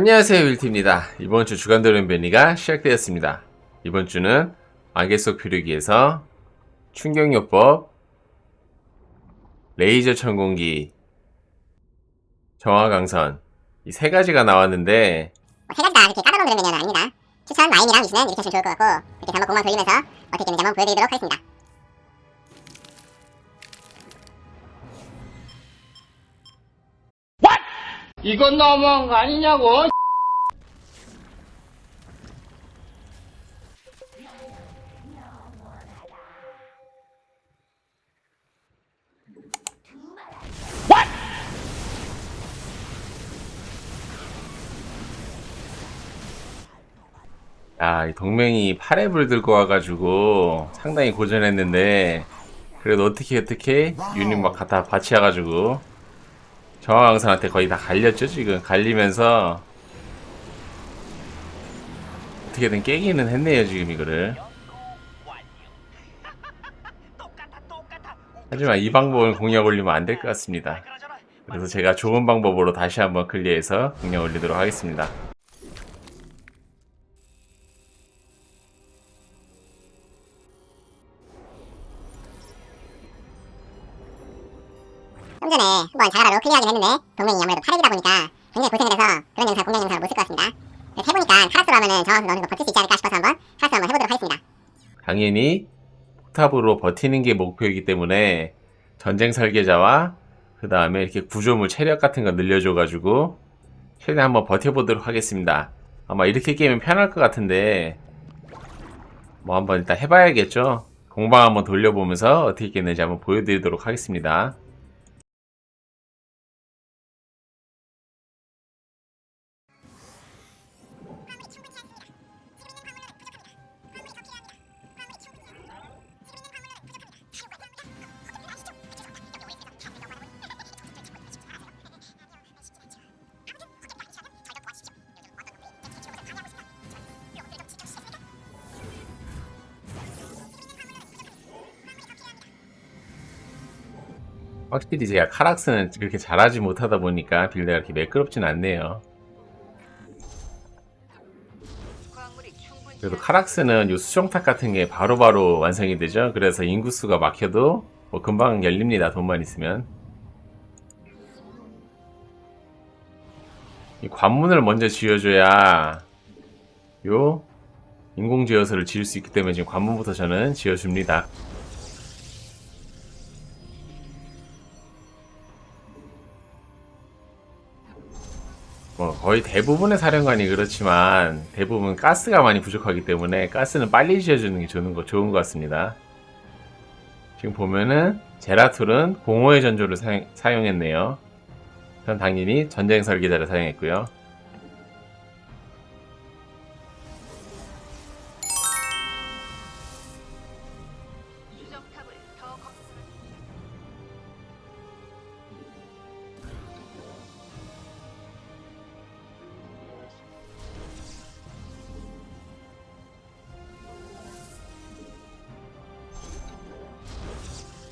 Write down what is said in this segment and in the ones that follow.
안녕하세요 윌트입니다. 이번 주 주간 돌연변이가 시작되었습니다. 이번 주는 안개 속 표류기에서 충격요법, 레이저 천공기, 정화강선 이 세 가지가 나왔는데 세 가지 다 이렇게 까다로운 메뉴는 아닙니다. 추천 마인이랑 미신은 이렇게 하시면 좋을 것 같고 이렇게 한번 공만 돌리면서 어떻게 되는지 한번 보여드리도록 하겠습니다. 이건 너무한 거 아니냐고. 야, 이 동맹이 팔에불 들고 와가지고 상당히 고전했는데 그래도 어떻게 어떻게? 유닛 막 갖다 바치해가지고 정화강선한테 거의 다 갈렸죠 지금. 갈리면서 어떻게든 깨기는 했네요 지금 이거를. 하지만 이 방법은 공략 올리면 안 될 것 같습니다. 그래서 제가 좋은 방법으로 다시 한번 클리어해서 공략 올리도록 하겠습니다 전에 한번 자가라로 클리어하긴 했는데 동맹이 아무래도 파력이다 보니까 굉장히 고생을 해서 그런 영상 공략 영상을 못 쓸 것 같습니다. 해보니까 카라스로 하면은 정확히 어느 정도 버틸 수 있지 않을까 싶어서 한번 카라스 한번 해보도록 하겠습니다. 당연히 포탑으로 버티는 게 목표이기 때문에 전쟁 설계자와 그 다음에 이렇게 구조물 체력 같은 거 늘려줘가지고 최대한 한번 버텨보도록 하겠습니다. 아마 이렇게 게임은 편할 것 같은데 뭐 한번 일단 해봐야겠죠. 공방 한번 돌려보면서 어떻게 했는지 한번 보여드리도록 하겠습니다. 확실히 제가 카락스는 그렇게 잘하지 못하다 보니까 빌드가 이렇게 매끄럽진 않네요. 그래도 카락스는 요 수정탑 같은 게 바로바로 완성이 되죠. 그래서 인구수가 막혀도 뭐 금방 열립니다. 돈만 있으면. 이 관문을 먼저 지어줘야 요 인공지어서를 지을 수 있기 때문에 지금 관문부터 저는 지어줍니다. 뭐 거의 대부분의 사령관이 그렇지만 대부분 가스가 많이 부족하기 때문에 가스는 빨리 지어주는 게 좋은 것 같습니다. 지금 보면은 제라툴은 공허의 전조를 사용, 사용했네요. 전 당연히 전쟁 설계자를 사용했고요.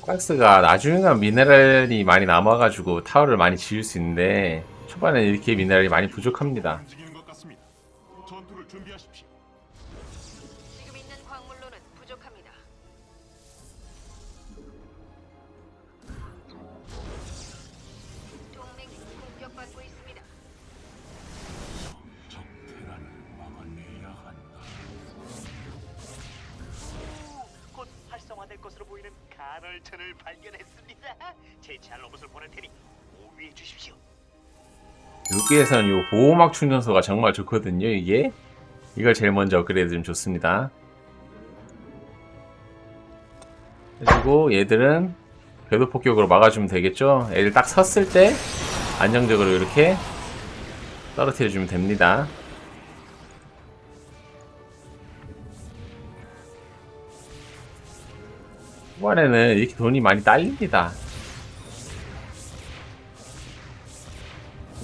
가스가 나중에 가면 미네랄이 많이 남아가지고 타워를 많이 지을 수 있는데 초반에 이렇게 미네랄이 많이 부족합니다. 움직이는 것 같습니다. 전투를 준비하십시오. 여기에서는 요 보호막 충전소가 정말 좋거든요. 이게 이걸 제일 먼저 업그레이드 좀 좋습니다. 그리고 얘들은 궤도 폭격으로 막아주면 되겠죠. 애들 딱 섰을 때 안정적으로 이렇게 떨어뜨려 주면 됩니다. 후반에는 이렇게 돈이 많이 딸립니다.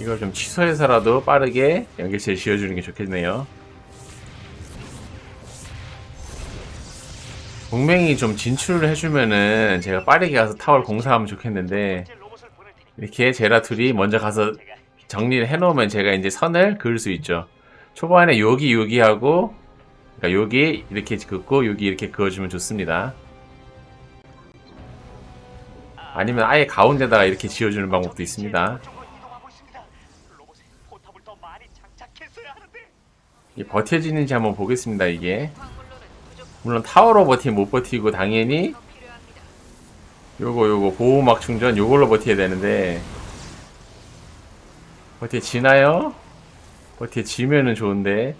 이걸 좀 취소해서라도 빠르게 연결체 지어주는 게 좋겠네요. 동맹이 좀 진출을 해주면은 제가 빠르게 가서 타워를 공사하면 좋겠는데 이렇게 제라툴이 먼저 가서 정리를 해놓으면 제가 이제 선을 그을 수 있죠. 초반에 여기 여기 하고 그러니까 여기 이렇게 긋고 여기 이렇게 그어주면 좋습니다. 아니면 아예 가운데다가 이렇게 지어주는 방법도 있습니다. 이게 버텨지는지 한번 보겠습니다. 이게. 물론 타워로 버티면 못 버티고 당연히. 요거 요거 보호막 충전 요걸로 버텨야 되는데 버텨지나요? 버텨지면은 좋은데.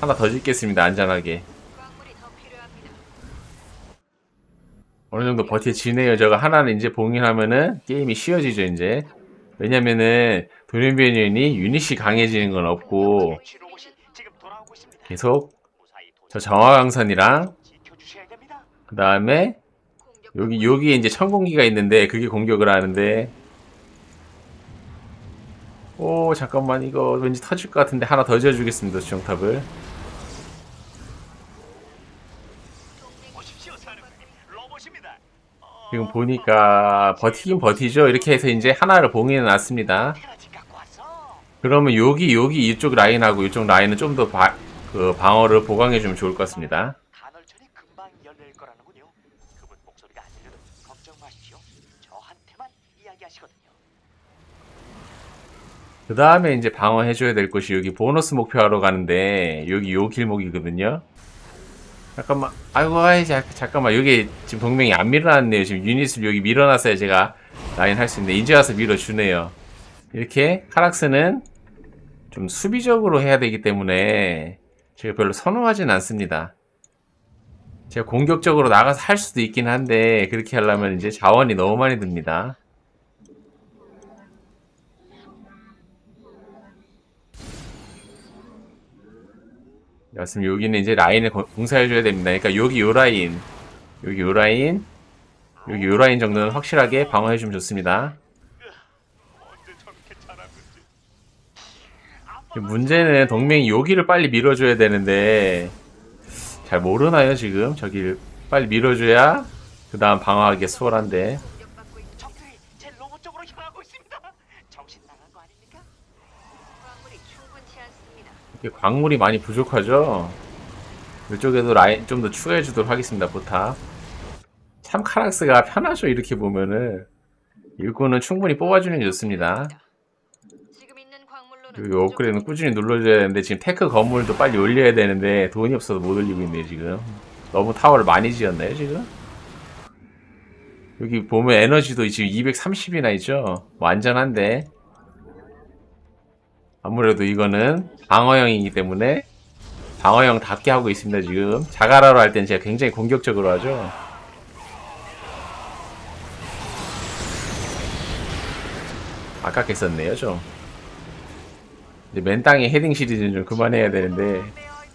하나 더 짓겠습니다 안전하게 광물이 더 필요합니다. 어느 정도 버텨지네요 저거 하나는 이제 봉인하면은 게임이 쉬워지죠 이제 왜냐면은 돌연변이이 유닛이 강해지는 건 없고. 계속 저 정화강선이랑. 그 다음에 여기 여기에 이제 천공기가 있는데 그게 공격을 하는데 오 잠깐만 이거 왠지 터질 것 같은데 하나 더 지어주겠습니다 수정탑을 오십시오, 사령관님. 로봇입니다. 어, 지금 보니까 버티긴 버티죠. 이렇게 해서 이제 하나를 봉인해 놨습니다. 그러면 여기 여기 이쪽 라인하고 이쪽 라인은 좀 더 그 방어를 보강해 주면 좋을 것 같습니다. 그 다음에 이제 방어해 줘야 될 곳이 여기 보너스 목표하러 가는데 여기 요 길목이거든요 잠깐만. 아이고 아이 자, 잠깐만. 여기 지금 동맹이 안 밀어놨네요. 지금 유닛을 여기 밀어놨어야 제가 라인 할 수 있는데. 이제 와서 밀어주네요. 이렇게 카락스는 좀 수비적으로 해야 되기 때문에 제가 별로 선호하진 않습니다. 제가 공격적으로 나가서 할 수도 있긴 한데 그렇게 하려면 이제 자원이 너무 많이 듭니다 말씀 여기는 이제 라인을 거- 공사해줘야 됩니다. 그러니까 여기 요 라인, 여기 요 라인, 여기 요 라인 정도는 확실하게 방어해주면 좋습니다. 문제는 동맹이 여기를 빨리 밀어줘야 되는데 잘 모르나요 지금? 저기를 빨리 밀어줘야 그 다음 방어하기 수월한데 공격받고 있습니다. 적들이 제 로봇 쪽으로 향하고 있습니다. 정신 나간 거 아닙니까? 광물이 충분치 않습니다. 이게 광물이 많이 부족하죠? 이쪽에도 라인 좀 더 추가해 주도록 하겠습니다 포탑. 참 카락스가 편하죠 이렇게 보면은. 일꾼은 충분히 뽑아주는 게 좋습니다. 이 업그레이드는 꾸준히 눌러줘야 되는데 지금 테크 건물도 빨리 올려야 되는데 돈이 없어서 못 올리고 있네요 지금. 너무 타워를 많이 지었나요 지금? 여기 보면 에너지도 지금 230이나 있죠? 완전한데 아무래도 이거는 방어형이기 때문에 방어형답게 하고 있습니다 지금. 자가라로 할 때는 제가 굉장히 공격적으로 하죠. 아깝게 썼네요 좀. 이제 맨땅에 헤딩 시리즈는 좀 그만해야 되는데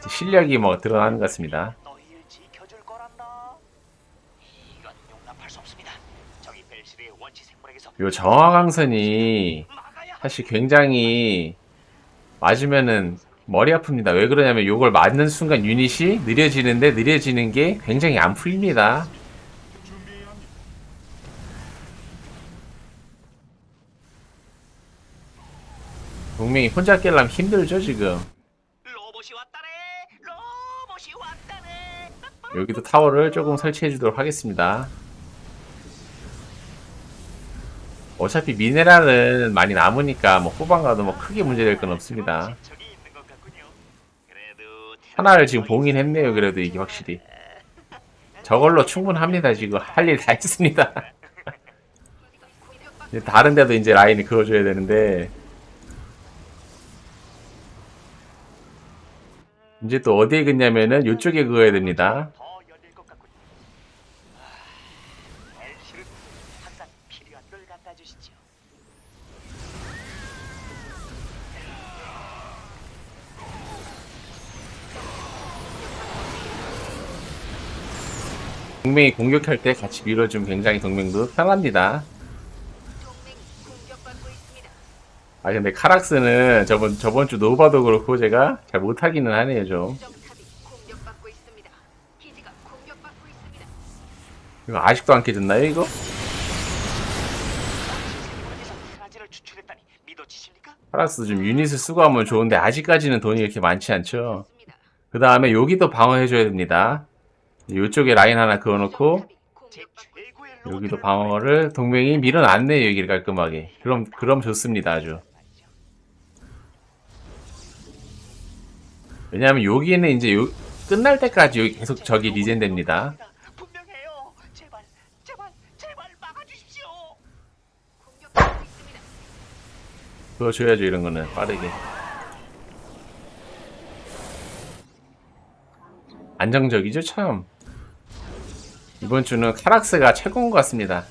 실력이 뭐 드러나는 것 같습니다. 요 정화강선이 사실 굉장히 맞으면은 머리 아픕니다. 왜 그러냐면 요걸 맞는 순간 유닛이 느려지는데 느려지는 게 굉장히 안 풀립니다. 동맹이 혼자 깰려면 힘들죠 지금. 여기도 타워를 조금 설치해 주도록 하겠습니다. 어차피 미네랄은 많이 남으니까 뭐 후반 가도 뭐 크게 문제될 건 없습니다. 하나를 지금 봉인했네요. 그래도 이게 확실히. 저걸로 충분합니다. 지금 할 일 다 했습니다. 다른 데도 이제 라인을 그어줘야 되는데 이제 또 어디에 긋냐면은 이쪽에 그어야 됩니다. 항상 필요한 걸 갖다 주시죠. 동맹이 공격할 때 같이 밀어주면 굉장히 동맹도 편합니다. 동맹이 공격받고 있습니다. 아 근데 카락스는 저번 저번 주 노바도 그렇고 제가 잘 못하기는 하네요 좀. 수정탑이 공격받고 있습니다. 기지가 공격받고 있습니다. 이거 아직도 안 깨졌나요 이거? 카락스 좀 유닛을 쓰고 하면 좋은데 아직까지는 돈이 이렇게 많지 않죠. 그 다음에 여기도 방어해줘야 됩니다. 이쪽에 라인 하나 그어놓고 여기도 방어를 동맹이 밀어놨네요 여기를 깔끔하게. 그럼 그럼 좋습니다 아주. 왜냐하면 여기는 이제 요, 끝날 때까지 계속 적이 리젠됩니다. 분명해요. 제발, 제발, 제발 막아주십시오. 공격받고 있습니다. 그거 줘야죠 이런 거는 빠르게. 안정적이죠 참. 이번 주는 카락스가 최고인 것 같습니다.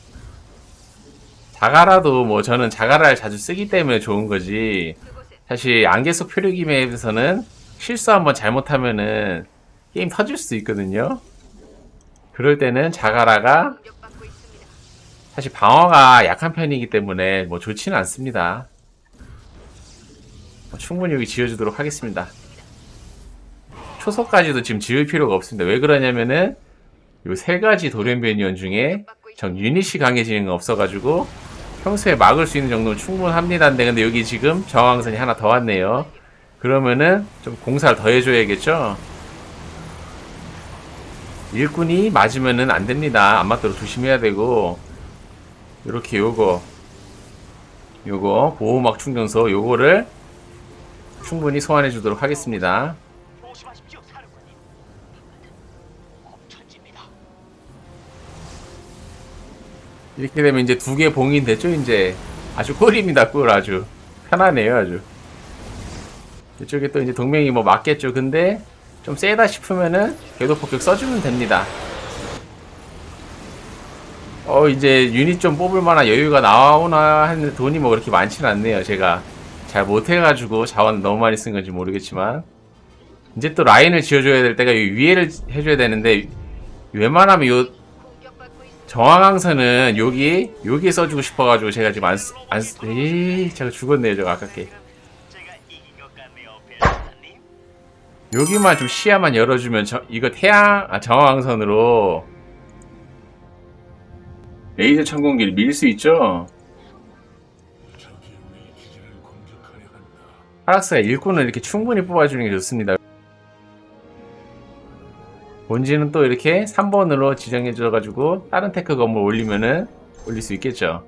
자가라도 뭐 저는 자가라를 자주 쓰기 때문에 좋은 거지. 사실 안개 속 표류기 맵에서는 실수 한번 잘못하면은 게임 터질 수 있거든요. 그럴 때는 자가라가. 사실 방어가 약한 편이기 때문에 뭐 좋지는 않습니다. 뭐 충분히 여기 지어주도록 하겠습니다. 초소까지도 지금 지을 필요가 없습니다. 왜 그러냐면은 요 세 가지 돌연변이원 중에 전 유닛이 강해지는 거 없어가지고 평소에 막을 수 있는 정도는 충분합니다. 근데 여기 지금 저항선이 하나 더 왔네요. 그러면은 좀 공사를 더 해줘야겠죠? 일꾼이 맞으면은 안 됩니다. 안 맞도록 조심해야 되고 요렇게 요거 요거 보호막 충전소 요거를 충분히 소환해 주도록 하겠습니다. 이렇게 되면 이제 두 개 봉인 됐죠? 이제 아주 꿀입니다 꿀 아주. 편하네요 아주. 이쪽에 또 이제 동맹이 뭐 맞겠죠? 근데 좀 세다 싶으면은 궤도 폭격 써주면 됩니다. 어 이제 유닛 좀 뽑을 만한 여유가 나오나 했는데 돈이 뭐 그렇게 많지는 않네요 제가 잘 못해가지고 자원 너무 많이 쓴 건지 모르겠지만 이제 또 라인을 지어줘야 될 때가 이 위에를 해줘야 되는데 웬만하면 요. 정황항선은 여기 여기에 써주고 싶어가지고 제가 지금 안, 쓰- 안, 쓰- 에이 제가 죽었네요 저거 아깝게. 여기만 좀 시야만 열어주면 저, 이거 태양 아, 정황항선으로 레이저 천공기를 밀 수 있죠 하락스가 일꾼을 이렇게 충분히 뽑아주는 게 좋습니다 본진은 또 이렇게 3번으로 지정해줘가지고 다른 테크 건물 올리면은 올릴 수 있겠죠.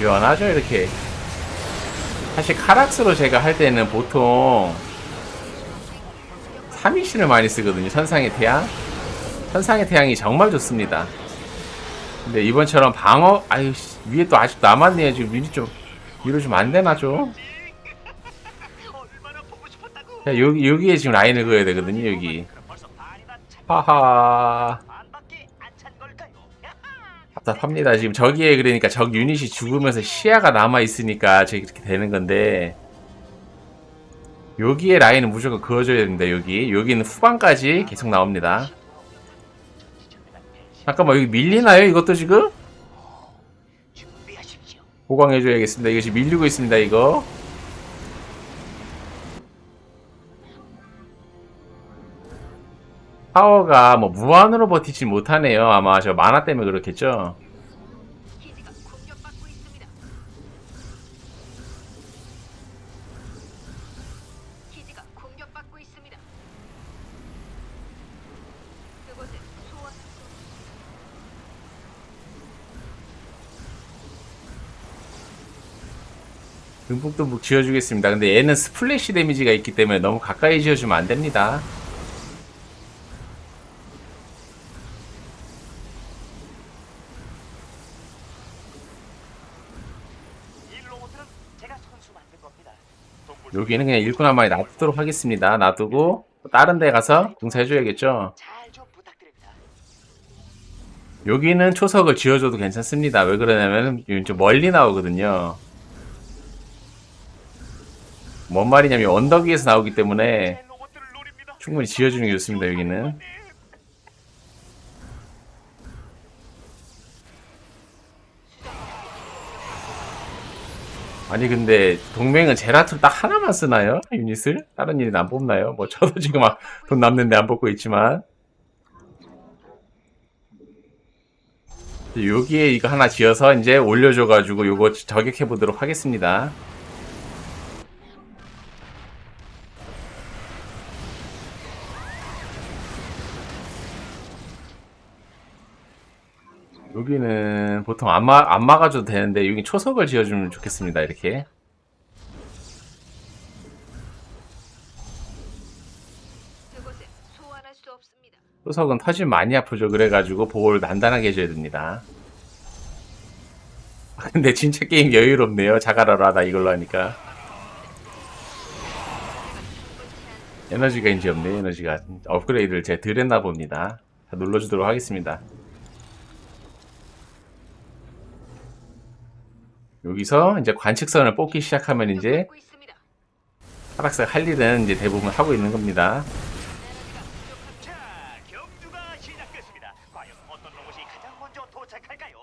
유연하죠 이렇게 사실 카락스로 제가 할 때는 보통 3위신을 많이 쓰거든요. 천상의 태양. 천상의 태양이 정말 좋습니다. 근데 이번처럼 방어 아유 씨, 위에 또 아직 남았네요. 지금 미리 좀 위로 좀 안 되나 좀. 자, 여기, 여기에 지금 라인을 그어야 되거든요 여기. 하하? 답답합니다. 지금 저기에 그러니까 적 유닛이 죽으면서 시야가 남아 있으니까 저기 이렇게 되는 건데 여기에 라인은 무조건 그어줘야 됩니다 여기. 여기는 후반까지 계속 나옵니다. 잠깐만 여기 밀리나요 이것도 지금? 보강해줘야겠습니다. 지금 밀리고 있습니다 이거. 파워가 뭐 무한으로 버티지 못하네요. 아마 저 만화 때문에 그렇겠죠 기지가 공격받고 있습니다. 기지가 공격받고 있습니다. 그곳에 소원 듬뿍듬뿍 지어주겠습니다. 근데 얘는 스플래시 데미지가 있기 때문에 너무 가까이 지어주면 안 됩니다. 여기는 그냥 일꾼 한 마리 놔두도록 하겠습니다. 놔두고 다른 데 가서 공사해줘야겠죠. 여기는 초석을 지어줘도 괜찮습니다. 왜 그러냐면 좀 멀리 나오거든요. 뭔 말이냐면 언덕 위에서 나오기 때문에. 충분히 지어주는 게 좋습니다. 여기는. 아니 근데 동맹은 제라툴 딱 하나만 쓰나요? 유닛을? 다른 유닛 안 뽑나요? 뭐 저도 지금 막 돈 남는데 안 뽑고 있지만 여기에 이거 하나 지어서 이제 올려줘가지고 요거 저격해 보도록 하겠습니다. 여기는 보통 안, 막, 안 막아줘도 되는데 여기 초석을 지어주면 좋겠습니다. 이렇게. 초석은 터지면 많이 아프죠. 그래가지고 보호를 단단하게 해줘야 됩니다. 아, 근데 진짜 게임 여유롭네요. 자가라로 하다 이걸로 하니까 에너지가 이제 없네. 에너지가 업그레이드를 제가 덜 했나 봅니다. 자, 눌러주도록 하겠습니다. 여기서 이제 관측선을 뽑기 시작하면 이제. 하락색 할 일은 이제 대부분 하고 있는 겁니다. 자, 경주가 시작됐습니다. 과연 어떤 로봇이 가장 먼저 도착할까요?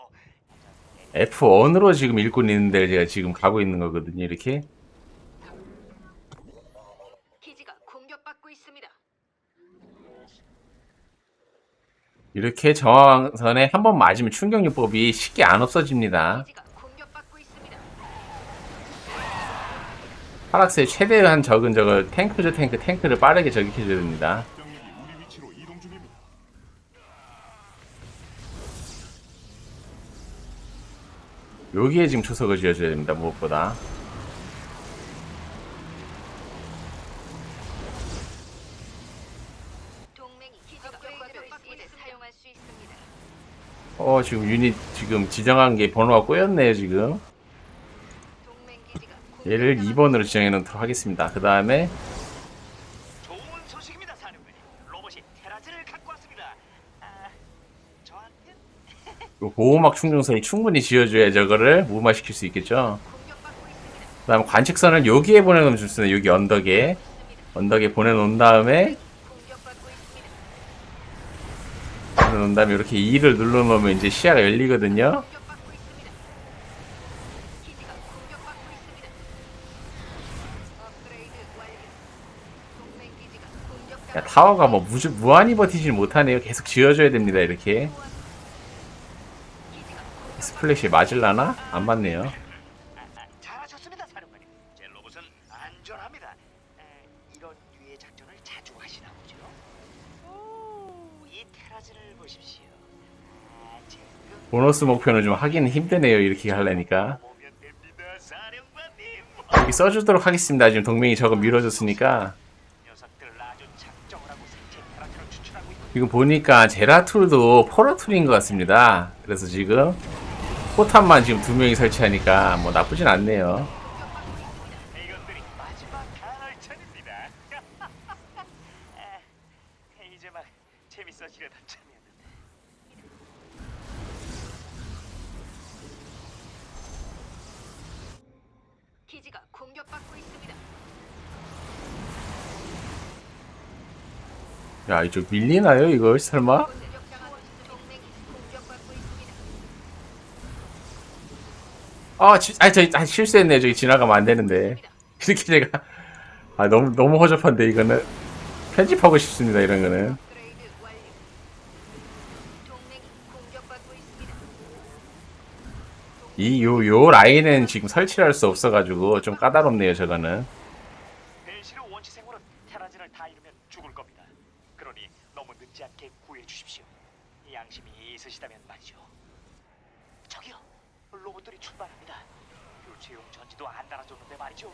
F1으로 지금 일꾼 있는데 제가 지금 가고 있는 거거든요. 이렇게 기지가 공격받고 있습니다. 이렇게 저항선에 한 번 맞으면 충격요법이 쉽게 안 없어집니다. 기지가 공격받고 있습니다. 하락세 최대한 적은 저거 탱크죠 탱크 탱크를 빠르게 저격해줘야 됩니다. 여기에 지금 초석을 지어줘야 됩니다. 무엇보다. 동맹이 기지가 공격받고 이제 사용할 수 있습니다. 어 지금 유닛 지금 지정한 게 번호가 꼬였네요 지금. 얘를 공격당하고 2번으로 지정해 놓도록 하겠습니다. 그 다음에 좋은 소식입니다, 사령관님. 로봇이 테라즈를 갖고 왔습니다. 아, 저한테 보호막 충전선이 충분히 지어줘야 저거를 무마시킬 수 있겠죠. 공격받고 있습니다. 그 다음에 관측선을 여기에 보내놓으면 좋습니다. 여기 언덕에 언덕에 보내놓은 다음에 공격받고 있습니다. 보내놓은 다음에 이렇게 2를 눌러놓으면 이제 시야가 열리거든요. 공격받고 있습니다. 기지가 공격받고 있습니다. 업그레이드 완료. 동맹 기지가 야, 타워가 뭐 무, 무한히 버티질 못하네요. 계속 지어줘야 됩니다. 이렇게 스플래시 맞을라나? 안 맞네요. 잘하셨습니다, 사령관님. 제 로봇은 안전합니다. 에, 이런 유해 작전을 자주 하시나 보죠? 오, 이 테라즈를 보십시오. 아, 지금 보너스 목표는 좀 하기는 힘드네요. 이렇게 하려니까. 보면 됩니다, 사령관님. 여기 써주도록 하겠습니다. 지금 동맹이 저거 밀어줬으니까. 녀석들 아주 작정을 하고 생체 테라즈를 추출하고 있고 지금 보니까 제라툴도 포라툴인 것 같습니다. 그래서 지금 포탄만 지금 두 명이 설치하니까 뭐 나쁘진 않네요. 이것들이 마지막 간헐천입니다. 에, 이제 막 재밌어지려다 참이었는데. 기지가 공격받고 있습니다. 야, 이쪽 밀리나요, 이거? 설마? 아, 지, 아, 저, 아, 실수했네요. 저기 지나가면 안 되는데. 이렇게 제가. 아, 너무, 너무 허접한데, 이거는. 편집하고 싶습니다, 이런 거는. 이, 요, 요 라인은 지금 설치를 할수 없어가지고 좀 까다롭네요, 저거는. 벨시르 원시 생물은 테라진을 다 잃으면 죽을 겁니다. 그러니 너무 늦지 않게 구해 주십시오. 양심이 있으시다면 말이죠. 저기요, 로봇들이 출발합니다. 전지도 안 달아줬는데 말이죠.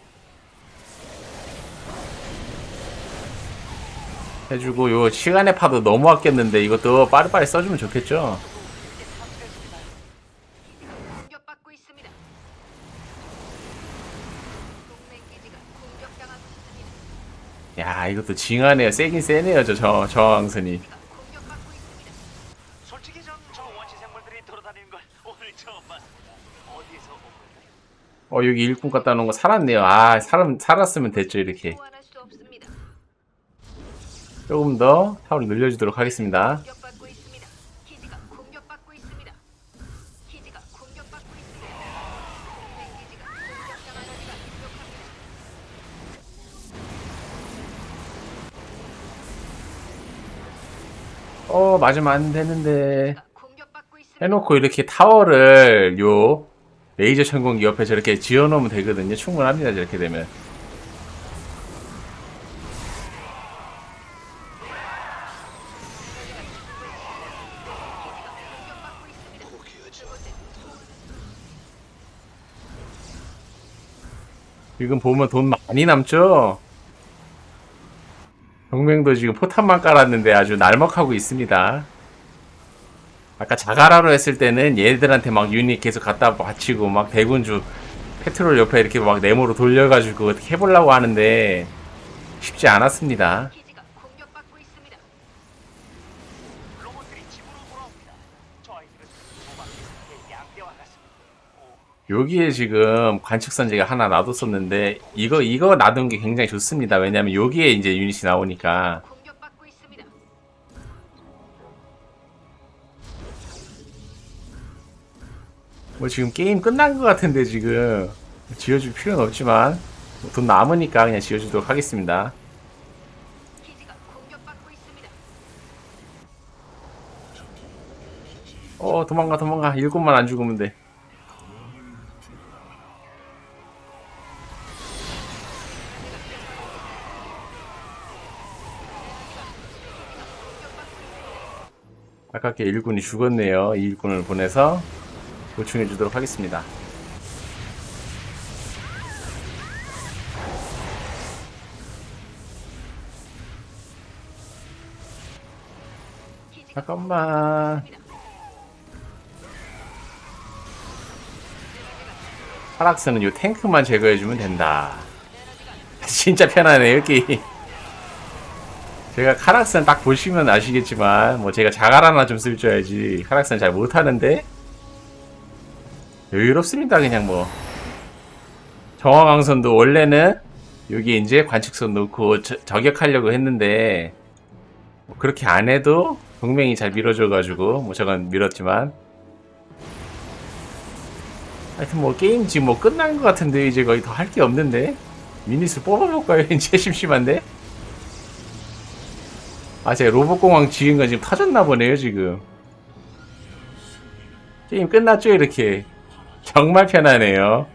해주고, 요 시간의 파도 너무 아꼈는데 이것도 빠르빠르 써주면 좋겠죠? 이제 탐지됐습니다. 공격받고 있습니다. 동맹 기지가 공격당하고 있습니다. 야, 이것도 징하네요. 세긴 세네요, 저, 저, 저항선이. 어 여기 일꾼 갖다 놓은 거 살았네요. 아 사람 살았으면 됐죠 이렇게. 조금 더 타워를 늘려주도록 하겠습니다. 어 맞으면 안 되는데. 해놓고 이렇게 타워를 요 레이저 천공기 옆에 저렇게 지어놓으면 되거든요 충분합니다 저렇게 되면 지금 보면 돈 많이 남죠? 동맹도 지금 포탄만 깔았는데 아주 날먹하고 있습니다. 아까 자가라로 했을 때는 얘들한테 막 유닛 계속 갖다 바치고 막 대군주 페트롤 옆에 이렇게 막 네모로 돌려가지고 어떻게 해보려고 하는데 쉽지 않았습니다. 여기에 지금 관측선제가 하나 놔뒀었는데 이거 이거 놔둔 게 굉장히 좋습니다. 왜냐면 여기에 이제 유닛이 나오니까 뭐 지금 게임 끝난 것 같은데 지금 지어줄 필요는 없지만 뭐 돈 남으니까 그냥 지어주도록 하겠습니다. 어 도망가 도망가 일곱만 안 죽으면 돼. 아깝게 일꾼이 죽었네요. 이 일꾼을 보내서 보충해 주도록 하겠습니다. 잠깐만. 하락스는 요 탱크만 제거해주면 된다. 진짜 편하네요, 게임. 제가 카락스는 딱 보시면 아시겠지만, 뭐 제가 자갈 하나 좀 쓸 줄 알지. 카락스는 잘 못하는데, 여유롭습니다, 그냥 뭐. 정화강선도 원래는 여기 이제 관측선 놓고 저, 저격하려고 했는데, 뭐 그렇게 안 해도 동맹이 잘 밀어줘가지고, 뭐 저건 밀었지만, 하여튼 뭐 게임 지금 뭐 끝난 것 같은데 이제 거의 더 할 게 없는데. 미니스 뽑아볼까요? 이제 심심한데? 아 제가 로봇공항 지은 거 지금 터졌나 보네요 지금. 게임 끝났죠 이렇게 정말 편하네요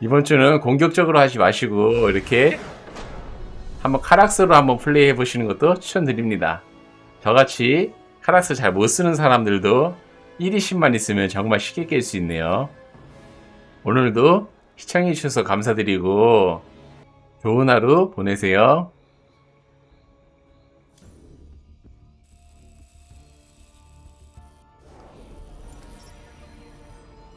이번 주는 공격적으로 하지 마시고 이렇게 한번 카락스로 한번 플레이 해 보시는 것도 추천드립니다 저같이 카락스 잘 못 쓰는 사람들도 1, 20만 있으면 정말 쉽게 깰 수 있네요. 오늘도 시청해주셔서 감사드리고 좋은 하루 보내세요.